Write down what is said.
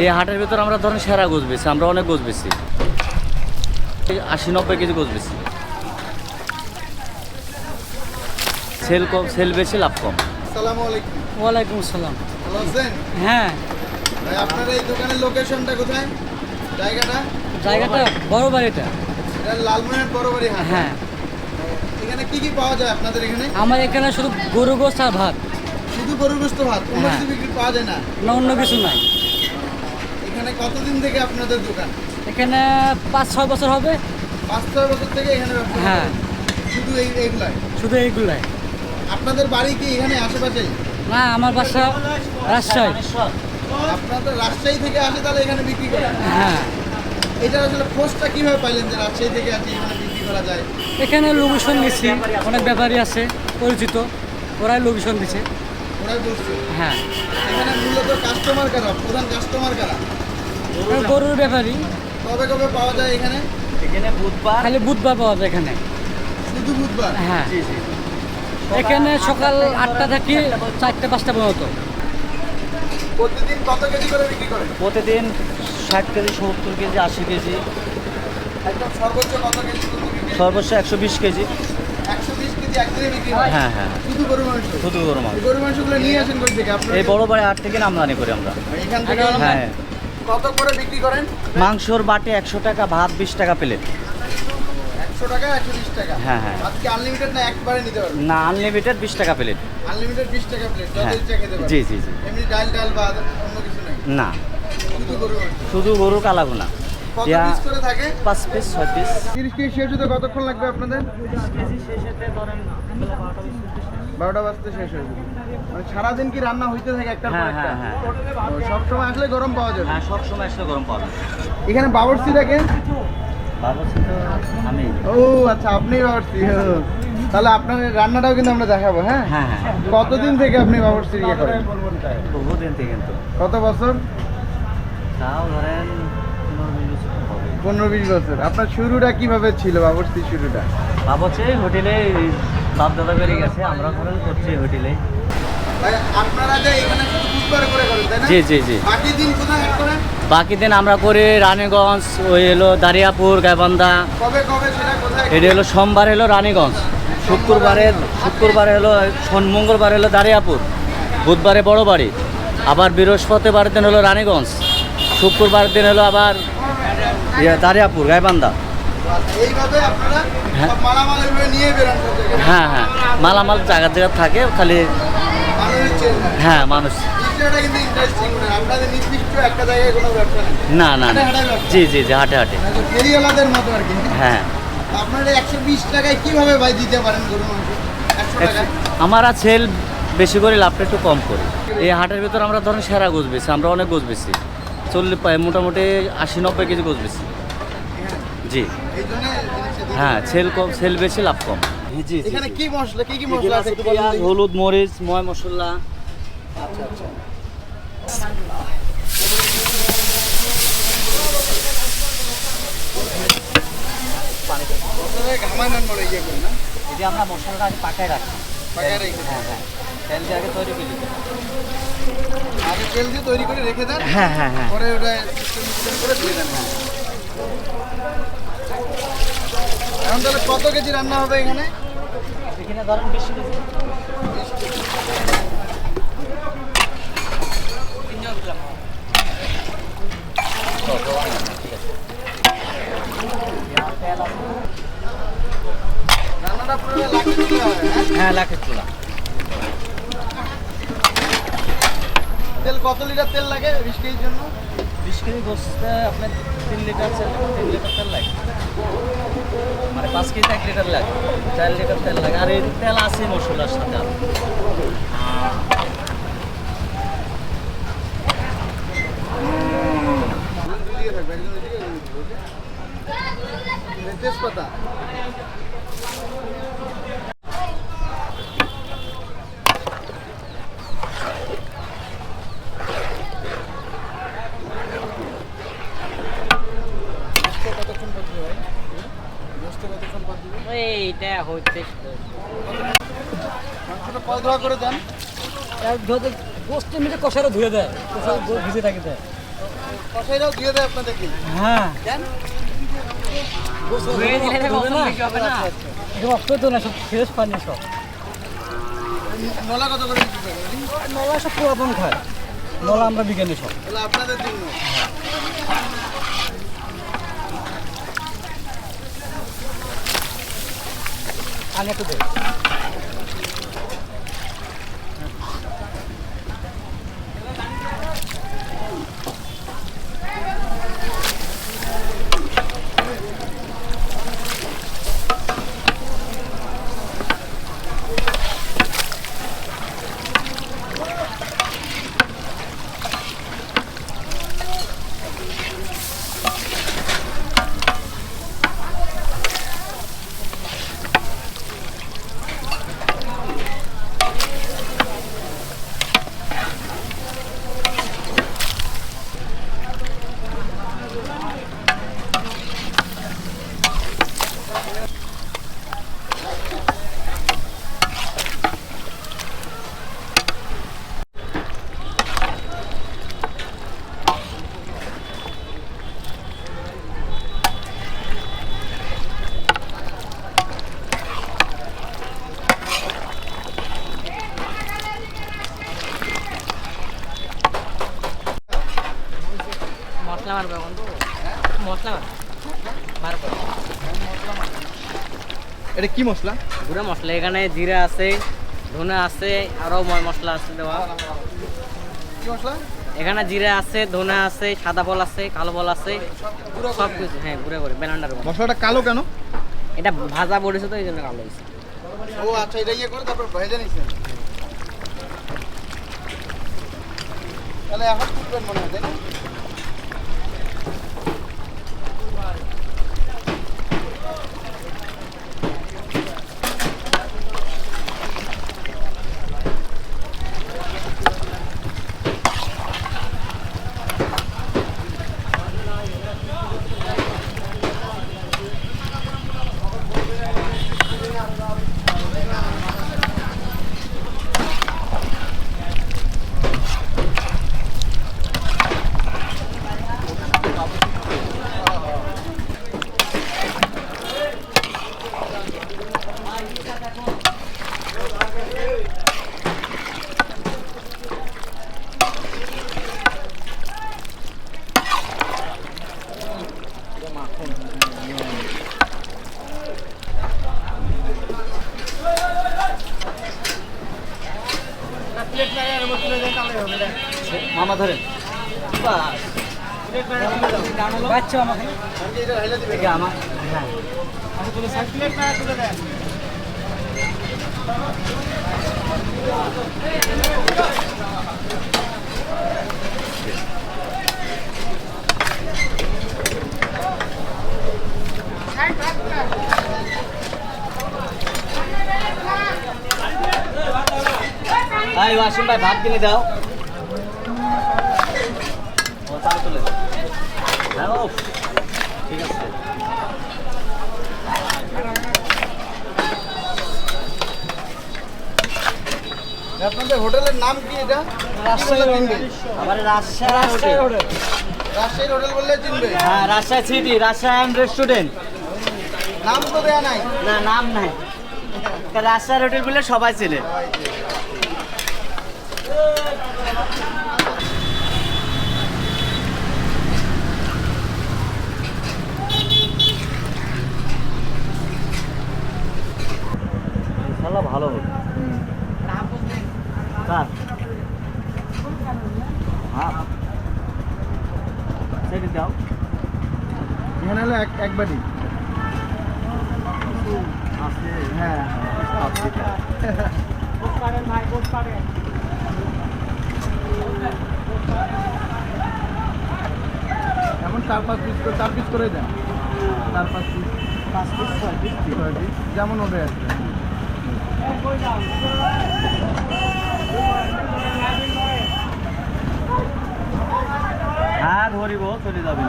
এই হাটের ভিতর আমরা ধরেন সেরা গোছ বেছি আমরা অনেক গোছ বেছি আশি নব্বই কেজি গোছ বেছি সেল কম সেল বেশি লাভ কম। ওয়ালাইকুম আসসালাম। হ্যাঁ। আপনার এই দোকানের লোকেশনটা কোথায়? জায়গাটা? জায়গাটা বড় বাড়িটা এটা। লালমোহনের বড় বাড়ি হ্যাঁ। এখানে কি কি পাওয়া যায় আপনাদের এখানে? আমার এখানে শুধু গরু গোস আর ভাত। শুধু গরুর গোস্ত ভাত? অন্য হ্যাঁ। কিছু বিক্রি পাওয়া যায় না? না অন্য কিছু নাই। এখানে কতদিন থেকে আপনাদের দোকান? এখানে পাঁচ ছয় বছর হবে। পাঁচ ছয় বছর থেকে এখানে ব্যবসা হ্যাঁ। শুধু এই এইগুলাই? শুধু এইগুলাই। আপনাদের বাড়ি কি এখানে আশেপাশেই? না আমার বাসা রাজশাহী। আপনাদের রাজশাহী থেকে আসে তাহলে এখানে বিক্রি করেন হ্যাঁ? এটা আসলে খোঁজটা কীভাবে পাইলেন যে রাজশাহী থেকে আসে এখানে বিক্রি করা যায়? এখানে লোকেশন দিচ্ছি অনেক ব্যাপারী আছে পরিচিত। ওরাই লোকেশন দিছে। ওরাই বলছে। হ্যাঁ। এখানে মূলত কাস্টমার কারা? প্রধান কাস্টমার কারা? গরুর ব্যাপারী কবে কবে পাওয়া যায় এখানে? এখানে বুধবার। খালি বুধবার পাওয়া যায় এখানে। শুধু বুধবার? হ্যাঁ। জি জি এখানে সকাল আটটা থেকে চারটে পাঁচটা পর্যন্ত। প্রতিদিন কত কেজি করে বিক্রি করেন? প্রতিদিন ষাট কেজি সত্তর কেজি আশি কেজি। একদম সর্বোচ্চ কত কেজি সর্বোচ্চ একশো বিশ কেজি। হয়? হ্যাঁ হ্যাঁ। শুধু গরু মাংস? শুধু গরু মাংস। এই গরু মাংসগুলো নিয়ে আসেন কোথা থেকে এই বড় বাড়ি হাট থেকে আমদানি করি আমরা। হ্যাঁ। কত করে বিক্রি করেন? মাংসর বাটে একশো টাকা ভাত বিশ টাকা প্লেট। একশো টাকা একশো বিশ টাকা? হ্যাঁ, হ্যাঁ। আজকে আনলিমিটেড না একবারে নিতে পারবেন? না আনলিমিটেড বিশ টাকা প্লেট। আনলিমিটেড বিশ টাকা প্লেট হ্যাঁ। ইচ্ছা খেতে পারবেন জি জি জি। এমনি ডাল ডাল বা অন্য কিছু নেই? না। শুধু কালাগুনা পাঁচ পিস ছয় পিস তিরিশ কেজি শেষ হতে কতক্ষণ লাগবে আপনাদের? বারোটা বাজতে শেষ হয়ে যাবে। সারাদিন কি রান্না হইতে থাকে হ্যাঁ একটা? হ্যাঁ হ্যাঁ। সব সময় আসলে গরম পাওয়া যাবে? হ্যাঁ সব সময় আসলে গরম পাবে এখানে বাবরসি থাকে বাবা তো আমি। ও আচ্ছা আপনি বাবরসি তাহলে আপনার রান্নাটাও কিন্তু আমরা দেখাবো হ্যাঁ? হ্যাঁ হ্যাঁ। কতদিন থেকে আপনি বাবরসি ইয়ে করেন? বহুদিন থেকে কিন্তু। কত বছর? তাও ধরেন পনেরো বিশ বছর আপনার শুরুটা কীভাবে ছিল বাবরসি শুরুটা? বাবা হচ্ছে হোটেলে বাপ দাদা বেরিয়ে গেছে আমরা ধরেন করছি হোটেলে জি জি জি। বাকি দিন আমরা করি রানীগঞ্জ ওই এলো দারিয়াপুর গাইবান্ধা। এটি হলো সোমবার এলো রানীগঞ্জ। শুক্রবারে শুক্রবারে হলো মঙ্গলবার হলো দারিয়াপুর। বুধবারে বড় বাড়ি। আবার বৃহস্পতিবার দিন হলো রানীগঞ্জ। শুক্রবার দিন হলো আবার ইয়ে দারিয়াপুর গাইবান্ধা। এইভাবে হ্যাঁ। হ্যাঁ হ্যাঁ। মালামাল জায়গা জায়গা থাকে খালি। হ্যাঁ মানুষ। বিষয়টা কিন্তু ইন্টারেস্টিং মানে আপনাদের নির্দিষ্ট একটা জায়গায় কোনো ব্যবসা নেই। না না। জি জি জি হাটে হাটে। হ্যাঁ। আপনারা একশো বিশ টাকায় কীভাবে ভাই দিতে পারেন গরু মাংস? আমরা সেল বেশি করে লাভটা একটু কম করি। এই হাটের ভিতর আমরা ধরেন সেরা গোছ বেছি আমরা অনেক গোছ বেছি চল্লিশ মোটামুটি আশি নব্বই কেজি গোছ বেছি জি। জিনিসটা দিতে হ্যাঁ সেল কম সেল বেশি লাভ কম। জি এখানে কি মশলা কি কি মশলা আছে একটু বলেন পেঁয়াজ দেখি। হলুদ মরিচ ময় মশলা। আচ্ছা আচ্ছা আমরা মশলাটা আগে পাকায় রাখি। পাকায় রেখে হ্যাঁ হ্যাঁ। তেল দিয়ে আগে তৈরি করি আগে তেল দিয়ে তৈরি করে রেখে দেন হ্যাঁ হ্যাঁ হ্যাঁ। পরে ওটা করে দিয়ে দেন। হ্যাঁ। এখন তাহলে কত কেজি রান্না হবে এখানে? এখানে ধরেন বেশি কেজি রান্নাটা পুরো লাখে তুলে হবে হ্যাঁ লাখের চুলা। তেল কত লিটার তেল লাগে বিশ কেজির জন্য? বিশ কেজি বসতে আপনার তিন লিটার চার লিটার তিন লিটার তেল লাগে। মানে পাঁচ কেজি এক লিটার লাগে চার লিটার তেল লাগে। আর এই তেল আছে মশলার সাথে আরও। দিকে থাকবে একজন ওইদিকে, একজন ওইদিকে, okay? এই তেজপাতা গোস্ত কতক্ষণ পর দিবে ভাই? গোস্ত কতক্ষণ পর দিবে? এইটা হচ্ছে মাংসটা ধোয়া করে দেন এক ধোতে গোস্তের মিটে কষারও ধুয়ে দেয় কষার ভিজে থাকে দেয় দিয়ে দেয় হ্যাঁ তো রক্ত তো না সব ফ্রেশ পানি সব। নলা কত করে নলা সব পুরাতন খায়। নলা আমরা বিজ্ঞানী সব। আপনাদের জন্য। পানি একটু দে মশলা মারবে বন্ধু। মশলা মারবে। এটা কি মশলা? গুঁড়ো মশলা। এখানে জিরা আছে ধনে আছে আরও মশলা আছে দেওয়া। কি মশলা? এখানে জিরা আছে ধনে আছে সাদা বল আছে কালো বল আছে। সব কিছু হ্যাঁ গুঁড়ো করে ব্যানান্ডার মশলাটা কালো কেন? এটা ভাজা পড়েছে তো এই জন্য কালো হয়েছে। ও আচ্ছা এটা ইয়ে করে তারপর ভেজে নিছেন তাহলে এখন তুলবেন মনে হয় তাই না মামা ধরেন বাস বাচ্চা আমাকে। আমার হ্যাঁ। ভাত কিনে দাও ও তাহলে তুলে দাও। হ্যাঁ ও ঠিক আছে আপনাদের হোটেলের নাম কি এটা? রাজশাহী বললে চিনবে? আমার রাজশাহী হোটেল। রাজশাহীর হোটেল বললে চিনবে? হ্যাঁ রাজশাহী সিটি রাজশাহী রেস্টুরেন্ট নাম তো দেয়া নাই। না নাম নাই। রাজশাহী হোটেল বলে সবাই চেনে। মনে হলো এক একবারই। হ্যাঁ। এমন চার পাঁচ পিস করে চার পিস করে দেন। চার পাঁচ পিস পাঁচ পিস ছয় পিস ছয় যেমন ওদের আছে। আর ধরিব চলে যাবে।